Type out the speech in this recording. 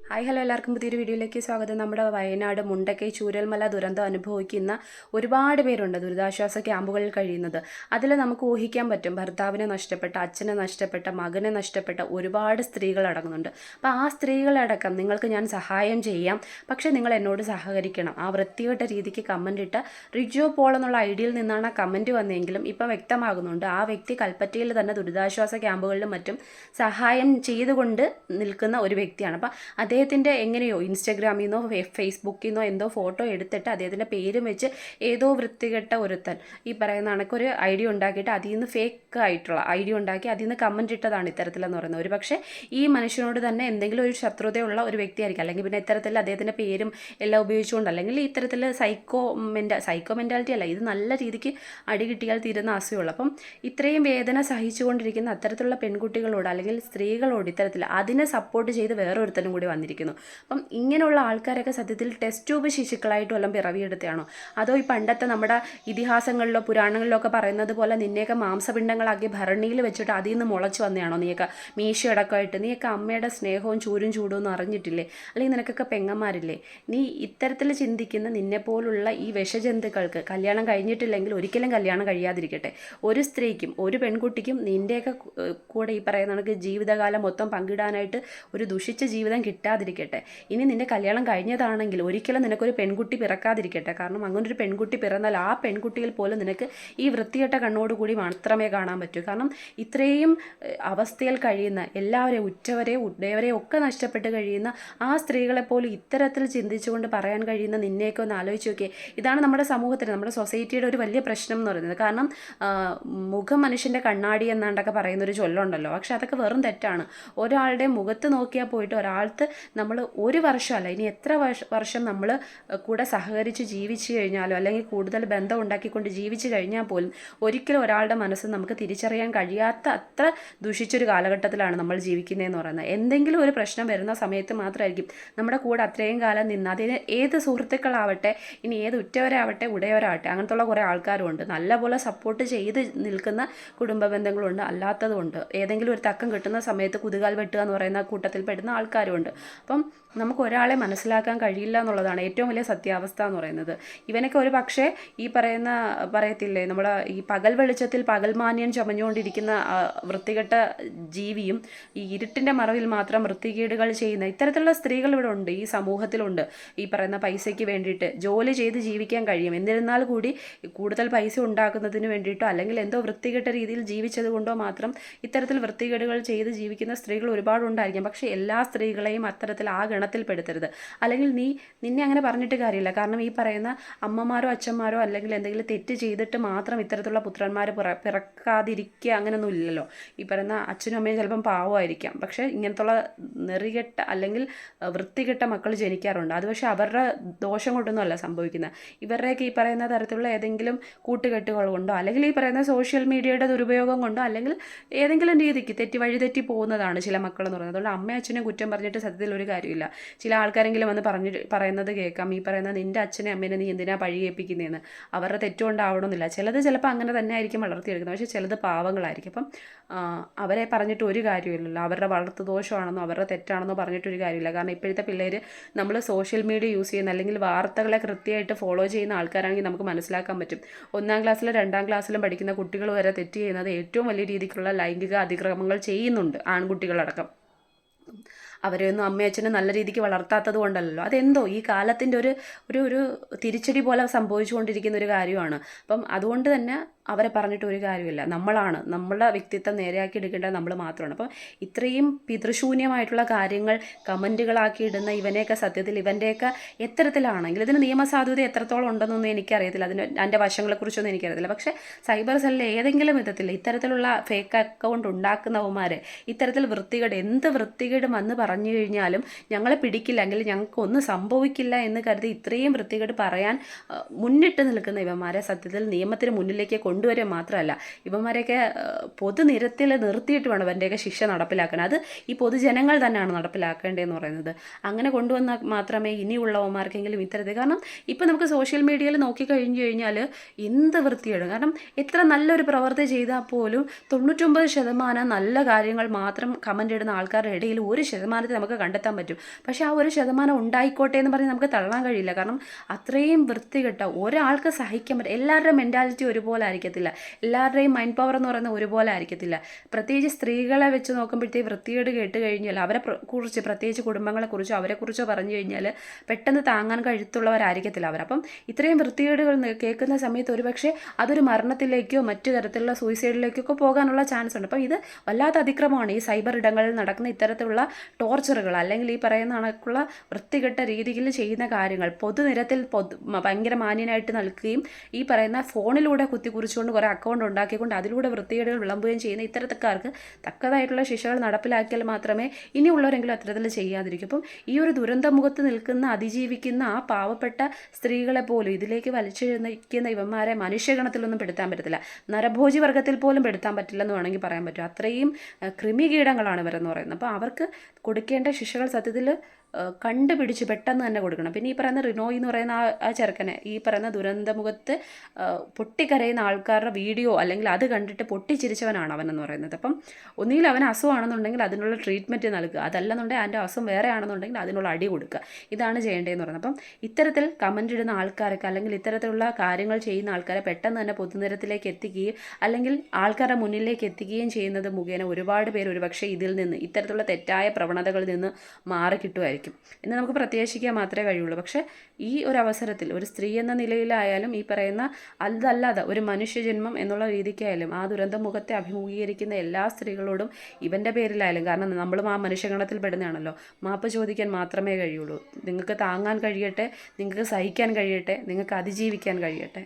Hi hello എല്ലാവർക്കും പുതിയൊരു വീഡിയോയിലേക്ക് സ്വാഗതം. നമ്മുടെ വയനാട് മുണ്ടക്കൈ ചൂരൽമല ദുരന്തം അനുഭവിക്കുന്ന ഒരുപാട് പേരുണ്ട് ദുരിതാശ്വാസ ക്യാമ്പുകളിൽ കഴിയുന്നത്. അതിൽ നമുക്ക് ഊഹിക്കാൻ പറ്റും ഭർത്താവിനെ നഷ്ടപ്പെട്ട അച്ഛനെ നഷ്ടപ്പെട്ട മകനെ നഷ്ടപ്പെട്ട ഒരുപാട് സ്ത്രീകൾ അടങ്ങുന്നുണ്ട്. അപ്പോൾ ആ സ്ത്രീകളടക്കം നിങ്ങൾക്ക് ഞാൻ സഹായം ചെയ്യാം. പക്ഷേ നിങ്ങൾ എന്നോട് സഹകരിക്കണം. ആ വൃത്തികെട്ട രീതിക്ക് കമന്റ് ഇട്ട് റിജോ പോൾ എന്നുള്ള ഐഡിയയിൽ നിന്നാണ് ആ കമന്റ് വന്നതെങ്കിലും ഇപ്പം വ്യക്തമാകുന്നുണ്ട്. ആ വ്യക്തി കൽപ്പറ്റയിൽ തന്നെ ദുരിതാശ്വാസ ക്യാമ്പുകളിലും മറ്റും സഹായം ചെയ്തുകൊണ്ട് നിൽക്കുന്ന ഒരു വ്യക്തിയാണ്. അപ്പം അദ്ദേഹത്തിന്റെ എങ്ങനെയോ ഇൻസ്റ്റഗ്രാമിൽ നിന്നോ ഫേസ്ബുക്കിൽ നിന്നോ എന്തോ ഫോട്ടോ എടുത്തിട്ട് അദ്ദേഹത്തിന്റെ പേരും വെച്ച് ഏതോ വൃത്തികെട്ട ഒരുത്തൻ ഈ പറയുന്ന കണക്കൊരു ഐഡിയ ഉണ്ടാക്കിയിട്ട് അതിൽ നിന്ന് ഫേക്ക് ആയിട്ടുള്ള ഐഡിയ ഉണ്ടാക്കി അതിൽ നിന്ന് കമന്റ് ഇട്ടതാണ് ഇത്തരത്തിലെന്ന് പറയുന്നത്. ഒരു പക്ഷേ ഈ മനുഷ്യനോട് തന്നെ എന്തെങ്കിലും ഒരു ശത്രുതയുള്ള ഒരു വ്യക്തിയായിരിക്കും. അല്ലെങ്കിൽ പിന്നെ ഇത്തരത്തിൽ അദ്ദേഹത്തിന്റെ പേരും എല്ലാം ഉപയോഗിച്ചുകൊണ്ട് അല്ലെങ്കിൽ ഇത്തരത്തിൽ സൈക്കോ മെന്റ സൈക്കോ മെന്റാലിറ്റി അല്ല ഇത് നല്ല രീതിക്ക് അടി കിട്ടിയാൽ തീരുന്ന അസുഖമുള്ളൂ അപ്പം ഇത്രയും വേദന സഹിച്ചുകൊണ്ടിരിക്കുന്ന അത്തരത്തിലുള്ള പെൺകുട്ടികളോട് അല്ലെങ്കിൽ സ്ത്രീകളോട് ഇത്തരത്തിൽ അതിനെ സപ്പോർട്ട് ചെയ്ത് വേറൊരുത്തനും കൂടി വന്നിരിക്കുന്നു. അപ്പം ഇങ്ങനെയുള്ള ആൾക്കാരൊക്കെ സത്യത്തിൽ ടെസ്റ്റ് ട്യൂബ് ശിശുക്കളായിട്ട് വല്ലതും പിറവിയെടുത്തതാണോ? അതോ ഈ പണ്ടത്തെ നമ്മുടെ ഇതിഹാസങ്ങളിലോ പുരാണങ്ങളിലോ ഒക്കെ പറയുന്നത് പോലെ നിന്നെയൊക്കെ മാംസപിണ്ഡങ്ങളാക്കി ഭരണിയിൽ വെച്ചിട്ട് അതിൽ നിന്ന് മുളച്ച് വന്നതാണോ? നീയൊക്കെ മീശയടക്കമായിട്ട് നീയൊക്കെ അമ്മയുടെ സ്നേഹവും ചൂരും ചൂടും ഒന്നും അറിഞ്ഞിട്ടില്ലേ? അല്ലെങ്കിൽ നിനക്കൊക്കെ പെങ്ങന്മാരില്ലേ? നീ ഇത്തരത്തിൽ ചിന്തിക്കുന്ന നിന്നെപ്പോലുള്ള ഈ വിഷജന്തുക്കൾക്ക് കല്യാണം കഴിഞ്ഞിട്ടില്ലെങ്കിൽ ഒരിക്കലും കല്യാണം കഴിയാതിരിക്കട്ടെ. ഒരു സ്ത്രീക്കും ഒരു പെൺകുട്ടിക്കും നിന്റെയൊക്കെ കൂടെ ഈ പറയുന്ന കണക്ക് ജീവിതകാലം മൊത്തം പങ്കിടാനായിട്ട് ഒരു ദുഷിച്ച ജീവിതം കിട്ടാതിരിക്കട്ടെ. ഇനി നിന്റെ കല്യാണം കഴിഞ്ഞതാണെങ്കിൽ ഒരിക്കലും നിനക്കൊരു പെൺകുട്ടി പിറക്കാതിരിക്കട്ടെ. കാരണം അങ്ങനെ ഒരു പെൺകുട്ടി പിറന്നാൽ ആ പെൺകുട്ടിയിൽ പോലും നിനക്ക് ഈ വൃത്തികെട്ട കണ്ണോടുകൂടി മാത്രമേ കാണാൻ പറ്റൂ. കാരണം ഇത്രയും അവസ്ഥയിൽ കഴിയുന്ന എല്ലാവരെയും ഉറ്റവരെ ഉടയവരെ ഒക്കെ നഷ്ടപ്പെട്ട് കഴിയുന്ന ആ സ്ത്രീകളെ പോലും ഇത്തരത്തിൽ ചിന്തിച്ചുകൊണ്ട് പറയാൻ കഴിയുന്ന നിന്നെയൊക്കെ ഒന്ന് ആലോചിച്ച് നോക്കിയേ. ഇതാണ് നമ്മുടെ സമൂഹത്തിന് നമ്മുടെ സൊസൈറ്റിയുടെ ഒരു വലിയ പ്രശ്നം എന്ന് പറയുന്നത്. കാരണം മുഖം മനുഷ്യന്റെ കണ്ണാടി എന്നാണ്ടൊക്കെ പറയുന്നൊരു ചൊല്ലുണ്ടല്ലോ. പക്ഷെ അതൊക്കെ വെറും തെറ്റാണ്. ഒരാളുടെ മുഖത്ത് നോക്കിയാൽ പോയിട്ട് ഒരാൾക്ക് നമ്മൾ ഒരു വർഷമല്ല ഇനി എത്ര വർഷം നമ്മൾ കൂടെ സഹകരിച്ച് ജീവിച്ചു കഴിഞ്ഞാലോ അല്ലെങ്കിൽ കൂടുതൽ ബന്ധം ഉണ്ടാക്കിക്കൊണ്ട് ജീവിച്ചു കഴിഞ്ഞാൽ പോലും ഒരിക്കലും ഒരാളുടെ മനസ്സ് നമുക്ക് തിരിച്ചറിയാൻ കഴിയാത്ത അത്ര ദുഷിച്ചൊരു കാലഘട്ടത്തിലാണ് നമ്മൾ ജീവിക്കുന്നതെന്ന് പറയുന്നത്. എന്തെങ്കിലും ഒരു പ്രശ്നം വരുന്ന സമയത്ത് മാത്രമായിരിക്കും നമ്മുടെ കൂടെ അത്രയും കാലം നിന്ന് അതിന് ഏത് സുഹൃത്തുക്കളാവട്ടെ ഇനി ഏത് ഉറ്റവരാവട്ടെ ഉടയവരാവട്ടെ അങ്ങനത്തുള്ള കുറേ ആൾക്കാരുമുണ്ട്. നല്ലപോലെ സപ്പോർട്ട് ചെയ്ത് നിൽക്കുന്ന കുടുംബ ബന്ധങ്ങളുണ്ട് അല്ലാത്തതുമുണ്ട്. ഏതെങ്കിലും ഒരു തക്കം കിട്ടുന്ന സമയത്ത് കുതുകാൽ വെട്ടുക എന്ന് പറയുന്ന കൂട്ടത്തിൽ പെടുന്ന ആൾക്കാരുമുണ്ട്. അപ്പം നമുക്ക് ഒരാളെ മനസ്സിലാക്കാൻ കഴിയില്ല എന്നുള്ളതാണ് ഏറ്റവും വലിയ സത്യാവസ്ഥ എന്ന് പറയുന്നത്. ഇവനൊക്കെ ഒരു പക്ഷേ ഈ പറയുന്ന പറയത്തില്ലേ നമ്മൾ ഈ പകൽ വെളിച്ചത്തിൽ പകൽമാന്യം ചമഞ്ഞുകൊണ്ടിരിക്കുന്ന വൃത്തികെട്ട ജീവിയും ഈ ഇരുട്ടിന്റെ മറവിൽ മാത്രം വൃത്തികേടുകൾ ചെയ്യുന്ന ഇത്തരത്തിലുള്ള സ്ത്രീകൾ ഇവിടെ ഉണ്ട് ഈ സമൂഹത്തിലുണ്ട്. ഈ പറയുന്ന പൈസയ്ക്ക് വേണ്ടിയിട്ട് ജോലി ചെയ്ത് ജീവിക്കാൻ കഴിയും. എന്നിരുന്നാൽ കൂടി കൂടുതൽ പൈസ ഉണ്ടാക്കുന്നതിന് വേണ്ടിയിട്ടോ അല്ലെങ്കിൽ എന്തോ വൃത്തികെട്ട രീതിയിൽ ജീവിച്ചത് കൊണ്ടോ മാത്രം ഇത്തരത്തിൽ വൃത്തികേടുകൾ ചെയ്ത് ജീവിക്കുന്ന സ്ത്രീകൾ ഒരുപാടുണ്ടായിരിക്കാം. പക്ഷേ എല്ലാ സ്ത്രീകളെയും അത്തരത്തിൽ ആ പെടുത്തരുത് അല്ലെങ്കിൽ നീ നിന്നെ അങ്ങനെ പറഞ്ഞിട്ട് കാര്യമില്ല. കാരണം ഈ പറയുന്ന അമ്മമാരോ അച്ഛന്മാരോ അല്ലെങ്കിൽ എന്തെങ്കിലും തെറ്റ് ചെയ്തിട്ട് മാത്രം ഇത്തരത്തിലുള്ള പുത്രന്മാർ പിറ പിറക്കാതിരിക്കുക അങ്ങനെയൊന്നും ഇല്ലല്ലോ. ഈ പറയുന്ന അച്ഛനും അമ്മയും ചിലപ്പം പാവമായിരിക്കാം. പക്ഷേ ഇങ്ങനത്തുള്ള നെറികെട്ട അല്ലെങ്കിൽ വൃത്തികെട്ട മക്കൾ ജനിക്കാറുണ്ട്. അത് പക്ഷേ അവരുടെ ദോഷം കൊണ്ടൊന്നും അല്ല സംഭവിക്കുന്നത്. ഇവരുടെയൊക്കെ ഈ പറയുന്ന തരത്തിലുള്ള ഏതെങ്കിലും കൂട്ടുകെട്ടുകൾ കൊണ്ടോ അല്ലെങ്കിൽ ഈ പറയുന്ന സോഷ്യൽ മീഡിയയുടെ ദുരുപയോഗം കൊണ്ടോ അല്ലെങ്കിൽ ഏതെങ്കിലും രീതിക്ക് തെറ്റി വഴിതെറ്റി പോകുന്നതാണ് ചില മക്കൾ എന്ന് പറയുന്നത്. അതുകൊണ്ട് അമ്മയും അച്ഛനെ കുറ്റം പറഞ്ഞിട്ട് സത്യത്തിൽ ഒരു കാര്യമില്ല. ചില ആൾക്കാരെങ്കിലും വന്ന് പറഞ്ഞ് പറയുന്നത് കേൾക്കാം. ഈ പറയുന്ന നിന്റെ അച്ഛനെ അമ്മേനെ നീ എന്തിനാ പഴി കേൾപ്പിക്കുന്നതെന്ന് അവരുടെ തെറ്റുകൊണ്ടാവണമെന്നില്ല. ചിലത് ചിലപ്പോൾ അങ്ങനെ തന്നെ ആയിരിക്കും വളർത്തിയെടുക്കുന്നത്. പക്ഷേ ചിലത് പാവങ്ങളായിരിക്കും. അപ്പം അവരെ പറഞ്ഞിട്ട് ഒരു കാര്യമില്ലല്ലോ അവരുടെ വളർത്തു ദോഷമാണെന്നോ അവരുടെ തെറ്റാണെന്നോ പറഞ്ഞിട്ടൊരു കാര്യമില്ല. കാരണം ഇപ്പോഴത്തെ പിള്ളേർ നമ്മൾ സോഷ്യൽ മീഡിയ യൂസ് ചെയ്യുന്ന അല്ലെങ്കിൽ വാർത്തകളെ കൃത്യമായിട്ട് ഫോളോ ചെയ്യുന്ന ആൾക്കാരാണെങ്കിൽ നമുക്ക് മനസ്സിലാക്കാൻ പറ്റും. ഒന്നാം ക്ലാസ്സിലും രണ്ടാം ക്ലാസ്സിലും പഠിക്കുന്ന കുട്ടികൾ വരെ തെറ്റ് ചെയ്യുന്നത് ഏറ്റവും വലിയ രീതിക്കുള്ള ലൈംഗിക അതിക്രമങ്ങൾ ചെയ്യുന്നുണ്ട് ആൺകുട്ടികളടക്കം. അവരെയൊന്നും അമ്മയച്ഛനെ നല്ല രീതിക്ക് വളർത്താത്തത് കൊണ്ടല്ലോ അതെന്തോ ഈ കാലത്തിന്റെ ഒരു ഒരു ഒരു തിരിച്ചടി പോലെ സംഭവിച്ചുകൊണ്ടിരിക്കുന്ന ഒരു കാര്യമാണ്. അപ്പം അതുകൊണ്ട് തന്നെ അവരെ പറഞ്ഞിട്ട് ഒരു കാര്യമില്ല. നമ്മളാണ്. നമ്മളുടെ വ്യക്തിത്വം നേരെയാക്കി എടുക്കേണ്ടത് നമ്മൾ മാത്രമാണ്. അപ്പം ഇത്രയും പിതൃശൂന്യമായിട്ടുള്ള കാര്യങ്ങൾ കമന്റുകളാക്കി ഇടുന്ന ഇവനെയൊക്കെ സത്യത്തിൽ ഇവന്റെയൊക്കെ എത്തരത്തിലാണെങ്കിൽ ഇതിന് നിയമസാധുത എത്രത്തോളം ഉണ്ടെന്നൊന്നും എനിക്കറിയത്തില്ല. അതിന് അതിന്റെ വശങ്ങളെക്കുറിച്ചൊന്നും എനിക്കറിയത്തില്ല. പക്ഷേ സൈബർ സെല്ലിൽ ഏതെങ്കിലും വിധത്തിൽ ഇത്തരത്തിലുള്ള ഫേക്ക് അക്കൗണ്ട് ഉണ്ടാക്കുന്നവന്മാരെ ഇത്തരത്തിൽ വൃത്തികേട് എന്ത് വൃത്തികേടും വന്ന് പറഞ്ഞു കഴിഞ്ഞാലും ഞങ്ങളെ പിടിക്കില്ല. അല്ലെങ്കിൽ ഞങ്ങൾക്കൊന്നും സംഭവിക്കില്ല എന്ന് കരുതി ഇത്രയും വൃത്തികേട് പറയാൻ മുന്നിട്ട് നിൽക്കുന്ന ഇവന്മാരെ സത്യത്തിൽ നിയമത്തിന് മുന്നിലേക്ക് കൊണ്ടുവരിക മാത്രമല്ല ഇവന്മാരെയൊക്കെ പൊതുനിരത്തിൽ നിർത്തിയിട്ട് വേണം അവന്റെയൊക്കെ ശിക്ഷ നടപ്പിലാക്കാൻ. അത് ഈ പൊതുജനങ്ങൾ തന്നെയാണ് നടപ്പിലാക്കേണ്ടതെന്ന് പറയുന്നത്. അങ്ങനെ കൊണ്ടുവന്നാൽ മാത്രമേ ഇനിയുള്ളവന്മാർക്കെങ്കിലും ഇത്തരത്തിൽ. കാരണം ഇപ്പം നമുക്ക് സോഷ്യൽ മീഡിയയിൽ നോക്കി കഴിഞ്ഞു കഴിഞ്ഞാൽ എന്ത് വൃത്തിയാണ് കാരണം എത്ര നല്ലൊരു പ്രവൃത്തി ചെയ്താൽ പോലും തൊണ്ണൂറ്റൊമ്പത് ശതമാനം നല്ല കാര്യങ്ങൾ മാത്രം കമന്റ് ഇടുന്ന ആൾക്കാരുടെ ഇടയിൽ ഒരു ശതമാനത്തെ നമുക്ക് കണ്ടെത്താൻ പറ്റും. പക്ഷേ ആ ഒരു ശതമാനം ഉണ്ടായിക്കോട്ടെ എന്ന് പറഞ്ഞ് നമുക്ക് തള്ളാൻ കഴിയില്ല. കാരണം അത്രയും വൃത്തികെട്ട ഒരാൾക്ക് സഹിക്കാൻ പറ്റും എല്ലാവരുടെ മെന്റാലിറ്റി ഒരുപോലെ ആയിരിക്കത്തില്ല. എല്ലാവരുടെയും മൈൻഡ് പവർ എന്ന് പറയുന്നത് ഒരുപോലെ ആയിരിക്കത്തില്ല. പ്രത്യേകിച്ച് സ്ത്രീകളെ വെച്ച് നോക്കുമ്പോഴത്തേക്ക് വൃത്തികേട് കേട്ട് കഴിഞ്ഞാൽ അവരെ കുറിച്ച് പ്രത്യേകിച്ച് കുടുംബങ്ങളെക്കുറിച്ചോ അവരെക്കുറിച്ചോ പറഞ്ഞു കഴിഞ്ഞാൽ പെട്ടെന്ന് താങ്ങാൻ കഴുത്തുള്ളവരായിരിക്കത്തില്ല അവർ. അപ്പം ഇത്രയും വൃത്തികേടുകൾ കേൾക്കുന്ന സമയത്ത് ഒരുപക്ഷെ അതൊരു മരണത്തിലേക്കോ മറ്റു തരത്തിലുള്ള സൂയിസൈഡിലേക്കൊക്കെ പോകാനുള്ള ചാൻസ് ഉണ്ട്. അപ്പം ഇത് വല്ലാത്ത അതിക്രമമാണ് ഈ സൈബർ ഇടങ്ങളിൽ നടക്കുന്ന ഇത്തരത്തിലുള്ള ടോർച്ചറുകൾ അല്ലെങ്കിൽ ഈ പറയുന്ന കണക്കുള്ള വൃത്തികെട്ട രീതിയിൽ ചെയ്യുന്ന കാര്യങ്ങൾ. പൊതുനിരത്തിൽ പൊതു ഭയങ്കര മാന്യനായിട്ട് നൽകുകയും ഈ പറയുന്ന ഫോണിലൂടെ കുത്തിക്കുറിച്ചുകൊണ്ട് കുറേ അക്കൗണ്ട് ഉണ്ടാക്കിക്കൊണ്ട് അതിലൂടെ വൃത്തികേടുകൾ വിളമ്പുകയും ചെയ്യുന്ന ഇത്തരക്കാർക്ക് തക്കതായിട്ടുള്ള ശിക്ഷകൾ നടപ്പിലാക്കിയാൽ മാത്രമേ ഇനിയുള്ളവരെങ്കിലും അത്തരത്തിൽ ചെയ്യാതിരിക്കും. അപ്പം ഈ ഒരു ദുരന്തമുഖത്ത് നിൽക്കുന്ന അതിജീവിക്കുന്ന ആ പാവപ്പെട്ട സ്ത്രീകളെ പോലും ഇതിലേക്ക് വലിച്ചെഴുന്നിക്കുന്ന ഇവന്മാരെ മനുഷ്യഗണത്തിലൊന്നും പെടുത്താൻ പറ്റത്തില്ല. നരഭോജി വർഗത്തിൽ പോലും പെടുത്താൻ പറ്റില്ലെന്ന് വേണമെങ്കിൽ പറയാൻ പറ്റും. അത്രയും കൃമികീടങ്ങളാണ് ഇവരെന്ന് പറയുന്നത്. അപ്പോൾ അവർക്ക് കൊടുക്കേണ്ട ശിക്ഷകൾ സത്യത്തിൽ കണ്ടുപിടിച്ച് പെട്ടെന്ന് തന്നെ കൊടുക്കണം. പിന്നെ ഈ പറയുന്ന റിനോയ് എന്ന് പറയുന്ന ആ ചെറുക്കനെ ഈ പറയുന്ന ദുരന്തമുഖത്ത് പൊട്ടിക്കരയുന്ന ആൾക്കാരുടെ വീഡിയോ അല്ലെങ്കിൽ അത് കണ്ടിട്ട് പൊട്ടിച്ചിരിച്ചവനാണ് അവനെന്ന് പറയുന്നത്. അപ്പം ഒന്നുകിൽ അവൻ അസുഖമാണെന്നുണ്ടെങ്കിൽ അതിനുള്ള ട്രീറ്റ്മെന്റ് നൽകുക. അതല്ലെന്നുണ്ടെങ്കിൽ അതിന്റെ അസുഖം വേറെ ആണെന്നുണ്ടെങ്കിൽ അതിനുള്ള അടി കൊടുക്കുക. ഇതാണ് ചെയ്യേണ്ടതെന്ന് പറയുന്നത്. അപ്പം ഇത്തരത്തിൽ കമന്റ് ഇടുന്ന ആൾക്കാർക്ക് അല്ലെങ്കിൽ ഇത്തരത്തിലുള്ള കാര്യങ്ങൾ ചെയ്യുന്ന ആൾക്കാരെ പെട്ടെന്ന് തന്നെ പൊതുനിരത്തിലേക്ക് എത്തിക്കുകയും അല്ലെങ്കിൽ ആൾക്കാരുടെ മുന്നിലേക്ക് എത്തിക്കുകയും ചെയ്യുന്നത് മുഖേന ഒരുപാട് പേര് ഒരുപക്ഷെ ഇതിൽ നിന്ന് ഇത്തരത്തിലുള്ള തെറ്റായ പ്രവണതകളിൽ നിന്ന് മാറി കിട്ടുമായിരിക്കും എന്ന് നമുക്ക് പ്രത്യാശിക്കാൻ മാത്രമേ കഴിയുള്ളൂ. പക്ഷേ ഈ ഒരു അവസരത്തിൽ ഒരു സ്ത്രീ എന്ന നിലയിലായാലും ഈ പറയുന്ന അതല്ലാതെ ഒരു മനുഷ്യജന്മം എന്നുള്ള രീതിക്കായാലും ആ ദുരന്ത മുഖത്തെ അഭിമുഖീകരിക്കുന്ന എല്ലാ സ്ത്രീകളോടും ഇവന്റെ പേരിലായാലും കാരണം നമ്മളും ആ മനുഷ്യഗണത്തിൽ പെടുന്നതാണല്ലോ മാപ്പ് ചോദിക്കാൻ മാത്രമേ കഴിയുള്ളൂ. നിങ്ങൾക്ക് താങ്ങാൻ കഴിയട്ടെ നിങ്ങൾക്ക് സഹിക്കാൻ കഴിയട്ടെ നിങ്ങൾക്ക് അതിജീവിക്കാൻ കഴിയട്ടെ.